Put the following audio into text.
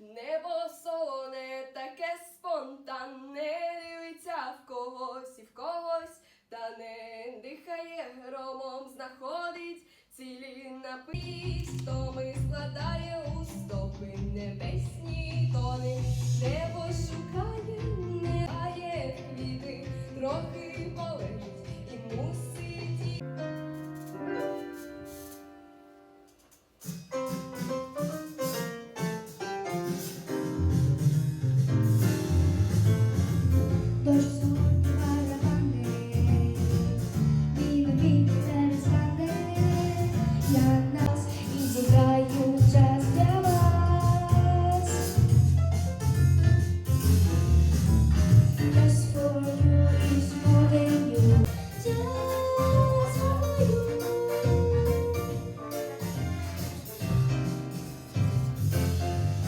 Небо солоне, таке спонтанне дивиться в когось і в когось, та не дихає громом, знаходить цілі на ми складає у стопи небесні тони, небо шукає, не дає квіти, трохи полежить.